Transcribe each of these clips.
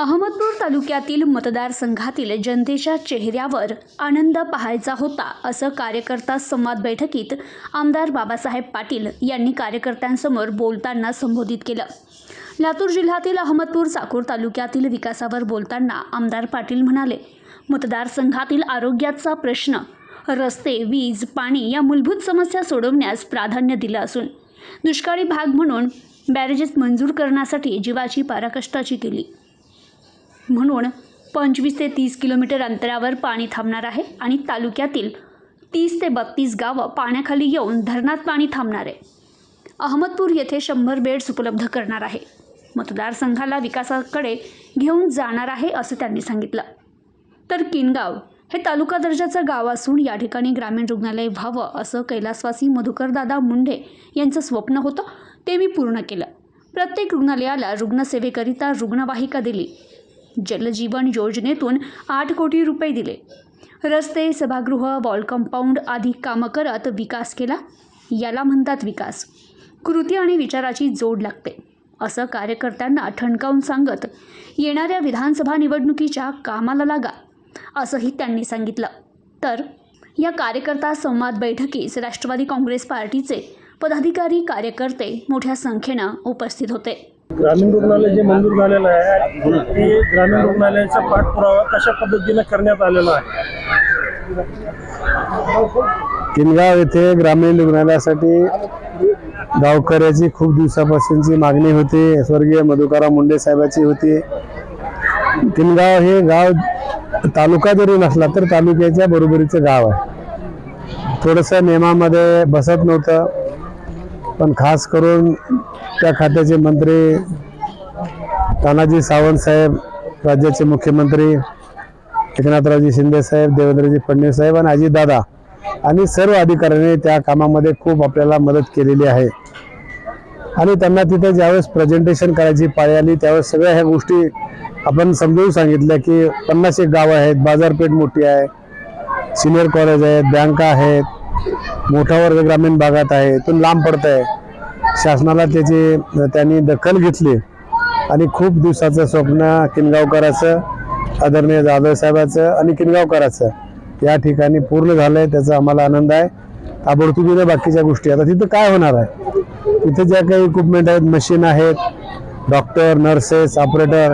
अहमदपूर तालुक्यातील मतदारसंघातील जनतेच्या चेहऱ्यावर आनंद पाहायचा होता असं कार्यकर्ता संवाद बैठकीत आमदार बाबासाहेब पाटील यांनी कार्यकर्त्यांसमोर बोलताना संबोधित केलं. लातूर जिल्ह्यातील अहमदपूर चाकूर तालुक्यातील विकासावर बोलताना आमदार पाटील म्हणाले मतदारसंघातील आरोग्याचा प्रश्न रस्ते वीज पाणी या मूलभूत समस्या सोडवण्यास प्राधान्य दिलं असून दुष्काळी भाग म्हणून बॅरेजेस मंजूर करण्यासाठी जीवाची पाराकष्टाची केली. म्हणून पंचवीस ते तीस किलोमीटर अंतरावर पाणी थांबणार आहे आणि तालुक्यातील तीस ते बत्तीस गावं पाण्याखाली येऊन धरणात पाणी थांबणार आहे. अहमदपूर येथे शंभर बेड्स उपलब्ध करणार आहे. मतदारसंघाला विकासाकडे घेऊन जाणार आहे असं त्यांनी सांगितलं. तर किनगाव हे तालुका दर्जाचं गाव असून या ठिकाणी ग्रामीण रुग्णालय व्हावं असं कैलासवासी मधुकरदादा मुंडे यांचं स्वप्न होतं ते मी पूर्ण केलं. प्रत्येक रुग्णालयाला रुग्णसेवेकरिता रुग्णवाहिका दिली. जलजीवन योजनेतून आठ कोटी रुपये दिले. रस्ते सभागृह वॉल कंपाऊंड आदी कामं करत विकास केला. याला म्हणतात विकास. कृती आणि विचाराची जोड लागते. असं कार्यकर्त्यांना ठणकावून सांगत येणाऱ्या विधानसभा निवडणुकीच्या कामाला लागा. असंही त्यांनी सांगितलं. तर या कार्यकर्ता संवाद बैठकीस राष्ट्रवादी काँग्रेस पार्टीचे पदाधिकारी कार्यकर्ते मोठ्या संख्येनं उपस्थित होते. ग्रामीण रुग्णालय जे मंजूर झालेलं आहे ते ग्रामीण रुग्णालयाचा पाठपुरावा कशा पद्धतीने करण्यात आलेला आहे? किनगाव येथे ग्रामीण रुग्णालयासाठी गावकऱ्याची खूप दिवसापासूनची मागणी होती स्वर्गीय मधुकारा मुंडे साहेबाची होती. किनगाव हे गाव तालुका जरी नसला तर तालुक्याच्या बरोबरीचं गाव आहे. थोडंसं नियमामध्ये बसत नव्हतं पण खास करून त्या खात्याचे मंत्री तानाजी सावंत साहेब राज्याचे मुख्यमंत्री एकनाथरावजी शिंदे साहेब देवेंद्रजी फडणवीस साहेब आणि अजितदादा आणि सर्व अधिकाऱ्यांनी त्या कामामध्ये खूप आपल्याला मदत केलेली आहे. आणि त्यांना तिथे ज्यावेळेस प्रेझेंटेशन करायची पाळी आली त्यावेळेस सगळ्या ह्या गोष्टी आपण समजवून सांगितल्या की पन्नास एक गावं आहेत बाजारपेठ मोठी आहे सिनियर कॉलेज आहेत बँका आहेत मोठा वर्ग ग्रामीण भागात आहे इथून लांब पडत आहे शासनाला त्याची त्यांनी दखल घेतली आणि खूप दिवसाचं स्वप्न किनगावकराचं आदरणीय जाधव साहेबाचं आणि किनगावकराचं या ठिकाणी पूर्ण झालंय त्याचा आम्हाला आनंद आहे. ताबडतोबीनं बाकीच्या गोष्टी. आता तिथं काय होणार आहे? तिथे ज्या काही इक्विपमेंट आहेत मशीन आहेत डॉक्टर नर्सेस ऑपरेटर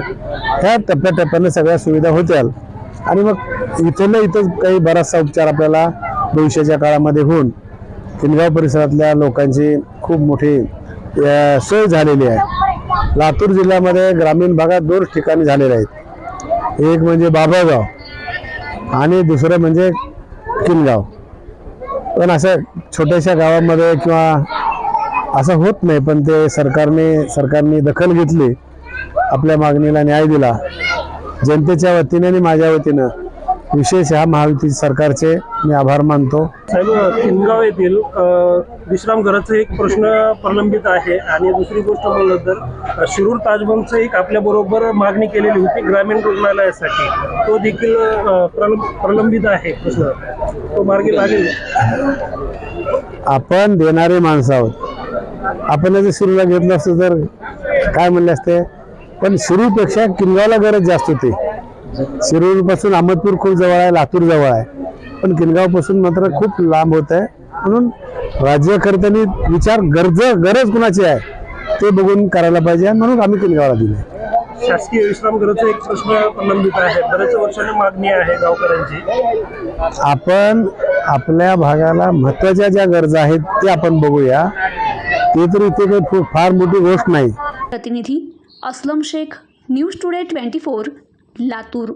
ह्या टप्प्याटप्प्यानं सगळ्या सुविधा होत्याल. आणि मग इथं ना इथं काही बराचसा उपचार आपल्याला भविष्याच्या काळामध्ये होऊन किनगाव परिसरातल्या लोकांची खूप मोठी सोय झालेली आहे. लातूर जिल्ह्यामध्ये ग्रामीण भागात दोन ठिकाणी झालेले आहेत. एक म्हणजे बाबागाव आणि दुसरं म्हणजे किनगाव. पण असं छोट्याशा गावामध्ये किंवा असं होत नाही पण ते सरकारने सरकारने दखल घेतली आपल्या मागणीला न्याय दिला. जनतेच्या वतीने आणि माझ्या वतीनं विशेष ह्या महायुती सरकारचे मी आभार मानतो. साहेब किनगाव येथील विश्रामघराचं एक प्रश्न प्रलंबित आहे आणि दुसरी गोष्ट म्हणलं तर शिरूर ताजबंगचं एक आपल्याबरोबर मागणी केलेली होती ग्रामीण रुग्णालयासाठी. तो देखील प्रलंबित आहे प्रश्न. तो मार्गी लागेल. आपण देणारे माणसं आहोत. आपण जर शिरूरला घेतलं असतं तर काय म्हणले असते? पण शिरूरपेक्षा किनगावला गरज जास्त होती. शिरूरपासून अहमदपूर खूप जवळ आहे लातूर जवळ आहे. पण किनगावपासून मात्र खूप लांब होत आहे. म्हणून राज्यकर्त्यांनी विचार गरज गरज कुणाची आहे ते बघून करायला पाहिजे म्हणून आम्ही किनगावला दिले. शासकीय विश्रामगृहाचा एक प्रश्न प्रलंबित आहे. बऱ्याच वर्षांनी मागणी आहे गावकऱ्यांची. आपण आपल्या भागाला महत्त्वाच्या ज्या गरजा आहेत ते आपण बघूया. ते तर इथे काही फार मोठी गोष्ट नाही. प्रतिनिधी Aslam Shaikh news today twenty four Latur.